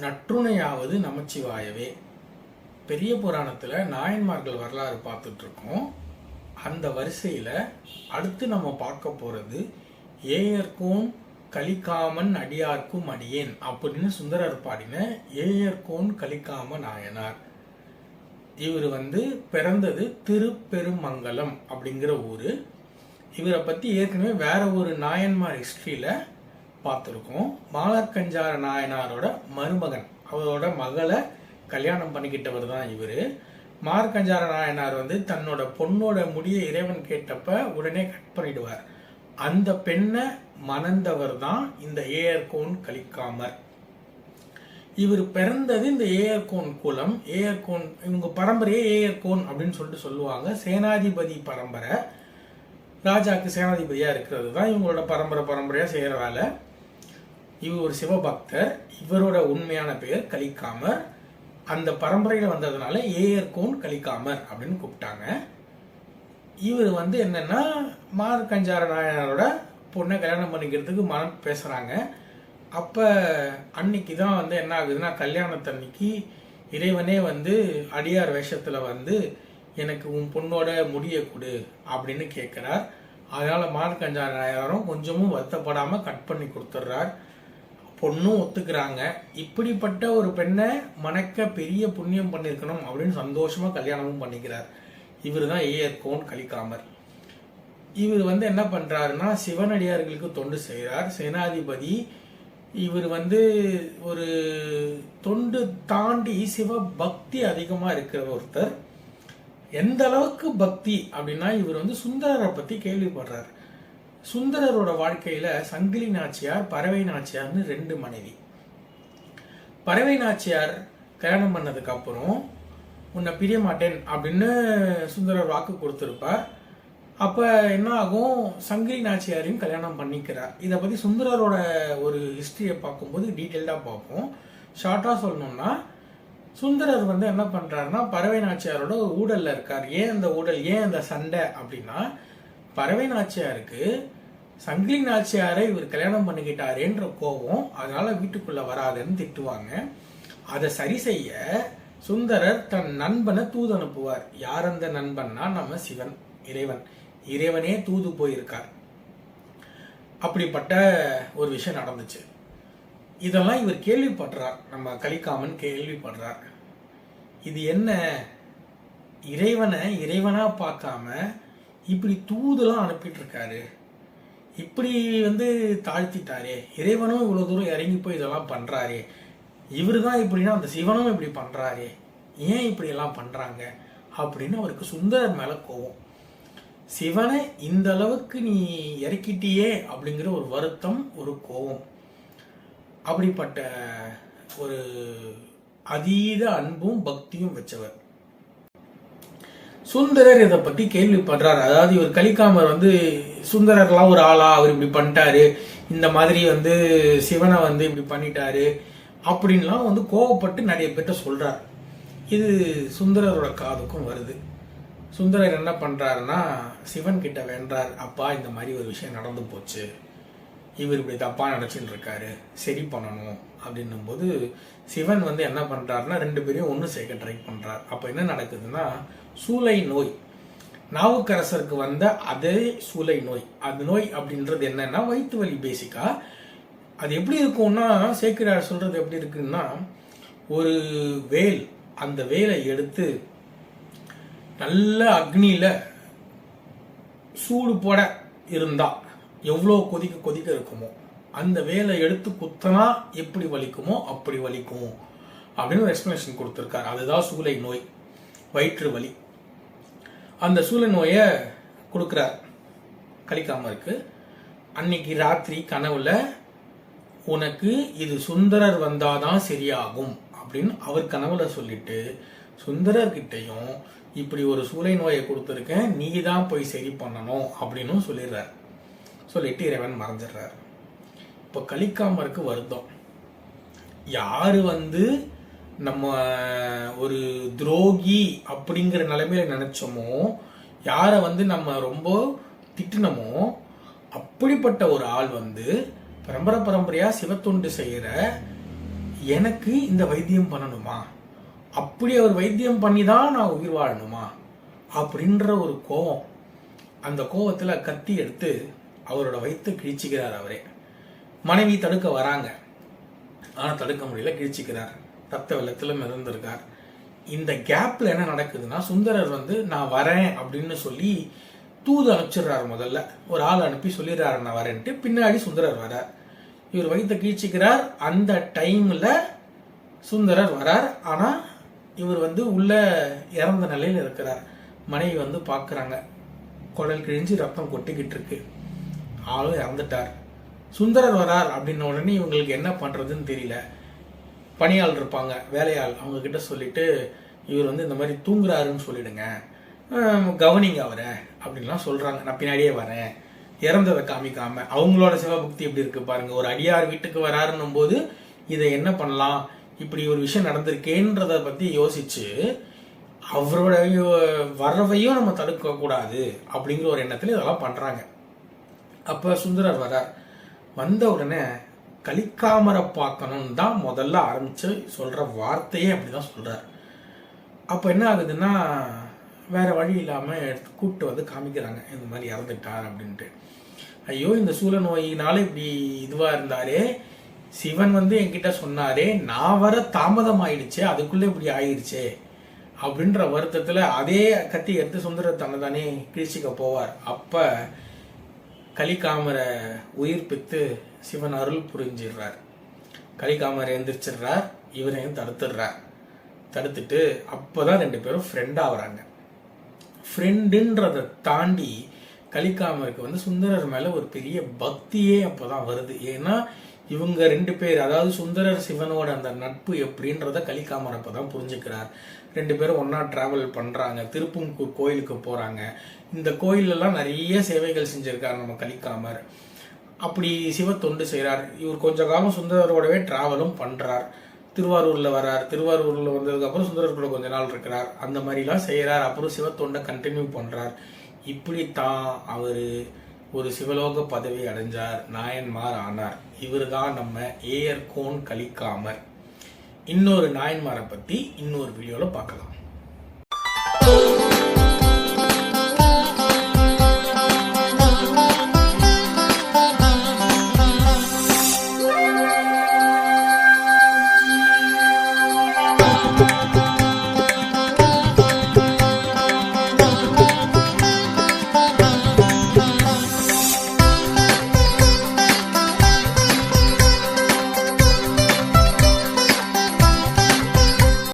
நற்றுணையாவது நமச்சிவாயவே. பெரிய புராணத்தில் நாயன்மார்கள் வரலாறு பார்த்துட்டு இருக்கோம் அந்த வரிசையில் அடுத்து நம்ம பார்க்க போகிறது ஏயர்கோன் கலிகாமன் அடியார்க்கும் அடியேன் அப்படின்னு சுந்தரர் பாடின ஏயர்கோன் கலிக்காம நாயனார் இவர் வந்து பிறந்தது திருப்பெருமங்கலம் அப்படிங்கிற ஊர். இவரை பற்றி ஏற்கனவே வேற ஒரு நாயன்மார் ஹிஸ்ட்ரியில் பார்த்துருக்கோம். மாலக்கஞ்சார நாயனாரோட மருமகன் அவரோட மகளை கல்யாணம் பண்ணிக்கிட்டவர் தான் இவர். மார்க்கஞ்சார நாயனார் வந்து தன்னோட பொண்ணோட முடிய இறைவன் கேட்டப்ப உடனே கட் பண்ணிடுவார். அந்த பெண்ணை மணந்தவர் தான் இந்த ஏயர்கோன் கலிக்காமர் இவர் பிறந்தது இந்த ஏயர்கோன் குலம். ஏயர்கோன் இவங்க பரம்பரையே ஏயர்கோன் அப்படின்னு சொல்லிட்டு சொல்லுவாங்க. சேனாதிபதி பரம்பரை. ராஜாக்கு சேனாதிபதியாக இருக்கிறது தான் இவங்களோட பரம்பரை பரம்பரையாக செய்கிற வேலை. இவர் ஒரு சிவபக்தர். இவரோட உண்மையான பெயர் கலிக்காமர். அந்த பரம்பரையில் வந்ததுனால ஏயர்கோன் கலிக்காமர் அப்படின்னு கூப்பிட்டாங்க. இவர் வந்து என்னன்னா மார்க்கஞ்சார நாயனரோட பொண்ணை கல்யாணம் பண்ணிக்கிறதுக்கு மனம் பேசுகிறாங்க அப்போ அன்னைக்கு தான் வந்து என்ன ஆகுதுன்னா கல்யாணத்தன்னைக்கு இறைவனே வந்து அடியார் வேஷத்தில் வந்து எனக்கு உன் பொண்ணோட முடிய கொடு அப்படின்னு கேட்குறார் அதனால் மார்க்கஞ்சார கொஞ்சமும் வருத்தப்படாமல் கட் பண்ணி கொடுத்துட்றார் பொண்ணும் ஒத்துக்கிறாங்க. இப்படிப்பட்ட ஒரு பெண்ணை மணக்க பெரிய புண்ணியம் பண்ணியிருக்கணும் அப்படின்னு சந்தோஷமாக கல்யாணமும் பண்ணிக்கிறார். இவர் தான் ஏயர்கோன் கலிக்காமர் இவர் வந்து என்ன பண்ணுறாருன்னா சிவனடியார்களுக்கு தொண்டு செய்கிறார் சேனாதிபதி இவர் வந்து ஒரு தொண்டு தாண்டி சிவ பக்தி அதிகமாக இருக்கிற ஒருத்தர். எந்த அளவுக்கு பக்தி அப்படின்னா இவர் வந்து சுந்தரரை பற்றி கேள்விப்படுறார். சுந்தரரோட வாழ்க்கையில் சங்கிலி நாச்சியார் பறவை நாச்சியார்னு ரெண்டு மனைவி. பறவை நாச்சியார் கல்யாணம் பண்ணதுக்கு அப்புறம் உன்னை பிரிய மாட்டேன் அப்படின்னு சுந்தரர் வாக்கு கொடுத்துருப்பார். அப்ப என்ன ஆகும்? சங்கிலி நாச்சியாரையும் கல்யாணம் பண்ணிக்கிறார். இதை பத்தி சுந்தரரோட ஒரு ஹிஸ்டரியை பார்க்கும்போது டீட்டெயில்டா பார்ப்போம். ஷார்ட்டா சொல்லணும்னா சுந்தரர் வந்து என்ன பண்றாருன்னா பறவை நாச்சியாரோட ஒரு இருக்கார். ஏன் அந்த ஊழல் ஏன் அந்த சண்டை? அப்படின்னா பறவை நாச்சியாருக்கு சங்கிலி நாச்சியாரை இவர் கல்யாணம் பண்ணிக்கிட்டாரேன்ற கோபம் அதனால வீட்டுக்குள்ள வராதுன்னு திட்டுவாங்க. அதை சரி செய்ய சுந்தரர் தன் நண்பனை தூது அனுப்புவார். யார் அந்த நண்பன்னா? நம்ம சிவன் இறைவன். இறைவனே தூது போயிருக்கார். அப்படிப்பட்ட ஒரு விஷயம் நடந்துச்சு. இதெல்லாம் இவர் கேள்விப்படுறார். நம்ம கலிக்காமன் கேள்விப்படுறார். இது என்ன? இறைவனை இறைவனா பார்க்காம இப்படி தூதெல்லாம் அனுப்பிட்டு இருக்காரு இப்படி வந்து தாழ்த்திட்டாரே. இறைவனும் இவ்வளோ தூரம் இறங்கி போய் இதெல்லாம் பண்ணுறாரே இவர் தான் இப்படின்னா அந்த சிவனும் இப்படி பண்ணுறாரே ஏன் இப்படியெல்லாம் பண்ணுறாங்க அப்படின்னு அவருக்கு சுந்தரர் மேலே கோவம். சிவனை இந்த அளவுக்கு நீ இறக்கிட்டியே அப்படிங்கிற ஒரு வருத்தம் ஒரு கோபம். அப்படிப்பட்ட ஒரு அதீத அன்பும் பக்தியும் வச்சவர். சுந்தரர் இதை பத்தி கேள்விப்படுறாரு. அதாவது இவர் கலிக்காமர் வந்து சுந்தரர்லாம் ஒரு ஆளா அவர் இப்படி பண்ணிட்டாரு. இந்த மாதிரி வந்து சிவனை வந்து இப்படி பண்ணிட்டாரு அப்படின்லாம் வந்து கோவப்பட்டு நிறைய பேர்த்த சொல்றார். இது சுந்தரரோட காதுக்கும் வருது. சுந்தரர் என்ன பண்ணுறாருன்னா சிவன் கிட்ட வேண்டார் அப்பா இந்த மாதிரி ஒரு விஷயம் நடந்து போச்சு. இவர் இப்படி தப்பாக நினச்சின்னு இருக்காரு சரி பண்ணணும் அப்படின்னும் போது சிவன் வந்து என்ன பண்ணுறாருன்னா ரெண்டு பேரையும் ஒன்று சேர்க்க ட்ரை பண்ணுறார் அப்போ என்ன நடக்குதுன்னா சூளை நோய். நாவுக்கரசருக்கு வந்த அதே சூளை நோய். அந்த நோய் அப்படின்றது என்னன்னா வயிற்று வலி பேசிக்காக அது எப்படி இருக்கும்னா சேக்கிரார் சொல்கிறது எப்படி இருக்குன்னா ஒரு வேல் அந்த வேலை எடுத்து நல்ல அக்னியில் சூடு போட இருந்தால் எவ்வளோ கொதிக்க கொதிக்க இருக்குமோ அந்த வேலை எடுத்து குத்தனா எப்படி வலிக்குமோ அப்படி வலிக்கும் அப்படின்னு ஒரு எக்ஸ்பிளனேஷன் கொடுத்துருக்காரு. அதுதான் சூளை நோய் வயிற்று வலி. அந்த சூளை நோயை கொடுக்குறார். இருக்கு. அன்னைக்கு ராத்திரி கனவுல உனக்கு இது சுந்தரர் வந்தாதான் சரியாகும் அப்படின்னு அவர் கனவுல சொல்லிட்டு சுந்தரர்கிட்டையும் இப்படி ஒரு சூளை நோயை கொடுத்துருக்கேன் நீ தான் போய் சரி பண்ணணும் அப்படின்னு சொல்லிடுறார். சொல்லிட்டு இறைவன் மறைஞ்சிடுறார். இப்போ கலிக்காமருக்கு வருத்தம். யார் வந்து நம்ம ஒரு துரோகி அப்படிங்கிற நிலைமையில நினைச்சோமோ யாரை வந்து நம்ம ரொம்ப திட்டினமோ அப்படிப்பட்ட ஒரு ஆள் வந்து பரம்பரை பரம்பரையாக சிவத்தொண்டு செய்கிற எனக்கு இந்த வைத்தியம் பண்ணணுமா? அப்படி அவர் வைத்தியம் பண்ணி தான் நான் உயிர் வாழணுமா? அப்படின்ற ஒரு கோபம். அந்த கோபத்தில் கத்தி எடுத்து அவரோட வயிற்று கிழிச்சிக்கிறார் அவரே. மனைவி தடுக்க வராங்க. ஆனால் தடுக்க முடியல கிழிச்சிக்கிறார். ரத்த வெள்ளத்தில் மிதந்திருக்கார். இந்த கேப்பில் என்ன நடக்குதுன்னா சுந்தரர் வந்து நான் வரேன் அப்படின்னு சொல்லி தூது அனுப்பிச்சிடுறாரு முதல்ல. ஒரு ஆள் அனுப்பி சொல்லிடுறாரு நான் வரேன்ட்டு. பின்னாடி சுந்தரர் வரார். இவர் வயித்தை கீழ்ச்சிக்கிறார். அந்த டைமில் சுந்தரர் வரார். ஆனால் இவர் வந்து உள்ள இறந்த நிலையில் இருக்கிறார். மனைவி வந்து பார்க்குறாங்க. குடல் கிழிஞ்சு ரத்தம் கொட்டிக்கிட்டு இருக்கு. ஆளும் இறந்துட்டார். சுந்தரர் வரார் அப்படின்ன உடனே இவங்களுக்கு என்ன பண்ணுறதுன்னு தெரியல. பணியாள் இருப்பாங்க. வேலையாள் அவங்கக்கிட்ட சொல்லிட்டு இவர் வந்து இந்த மாதிரி தூங்குறாருன்னு சொல்லிடுங்க. கவனிங்க அவரை அப்படின்லாம் சொல்கிறாங்க நான் பின்னாடியே வரேன். இறந்ததை காமிக்காம. அவங்களோட சிவபக்தி எப்படி இருக்கு பாருங்க. ஒரு அடியார் வீட்டுக்கு வராருன்னும் போது இதை என்ன பண்ணலாம்? இப்படி ஒரு விஷயம் நடந்திருக்கேன்றத பத்தி யோசிச்சு அவரோட வரவையும் நம்ம தடுக்கக்கூடாது அப்படிங்கிற ஒரு எண்ணத்துல இதெல்லாம் பண்றாங்க. அப்ப சுந்தரர் வரார் வந்த உடனே கலிக்காமரை பார்க்கணும்னு தான் முதல்ல ஆரம்பிச்சு சொல்ற வார்த்தையே அப்படிதான் சொல்றார். அப்ப என்ன ஆகுதுன்னா வேற வழி இல்லாம எடுத்து கூப்பிட்டு வந்து காமிக்கிறாங்க. இந்த மாதிரி இறந்துட்டார் அப்படின்ட்டு. ஐயோ இந்த சூழ நோயினால இப்படி இதுவா இருந்தாரே சிவன் வந்து என்கிட்ட சொன்னாரே நான் வர தாமதம் ஆயிடுச்சு அதுக்குள்ள இப்படி ஆயிடுச்சே அப்படின்ற வருத்தத்துல அதே கத்தி எடுத்து சுந்தர தன்னைதானே கிழிச்சிக்க போவார். அப்ப கலிகாமரை உயிர்ப்பித்து சிவன் அருள் புரிஞ்சிடுறார். கலிகாமரை எந்திரிச்சிடுறார் இவரையும் தடுத்துடுறார். தடுத்துட்டு அப்பதான் ரெண்டு பேரும் ஃப்ரெண்ட் ஆகுறாங்க ஃப்ரெண்டுன்றதை தாண்டி கலிகாமருக்கு வந்து சுந்தரர் மேல ஒரு பெரிய பக்தியே அப்பதான் வருது. ஏன்னா இவங்க ரெண்டு பேர் அதாவது சுந்தரர் சிவனோட அந்த நட்பு எப்படின்றத கலிகாமர் தான் புரிஞ்சுக்கிறார். ரெண்டு பேரும் ஒன்றா டிராவல் பண்ணுறாங்க திருப்பூங்கூர் கோயிலுக்கு போகிறாங்க இந்த கோயிலெல்லாம் நிறைய சேவைகள் செஞ்சுருக்கார் நம்ம கலிக்காமர் அப்படி சிவத்தொண்டு செய்கிறார் இவர் கொஞ்ச காலம் சுந்தரரோடவே டிராவலும் பண்ணுறார் திருவாரூரில் வரார் திருவாரூரில் வந்ததுக்கப்புறம் சுந்தரர் கூட கொஞ்ச நாள் இருக்கிறார். அந்த மாதிரிலாம் செய்கிறார் அப்புறம் சிவத்தொண்டை கண்டினியூ இப்படி தான் அவர் ஒரு சிவலோக பதவி அடைஞ்சார் நாயன்மார் ஆனார். இவர்தான் நம்ம ஏயர்கோன் கலிக்காமர். இன்னொரு நாயன்மாரை பத்தி இன்னொரு வீடியோல பார்க்கலாம்.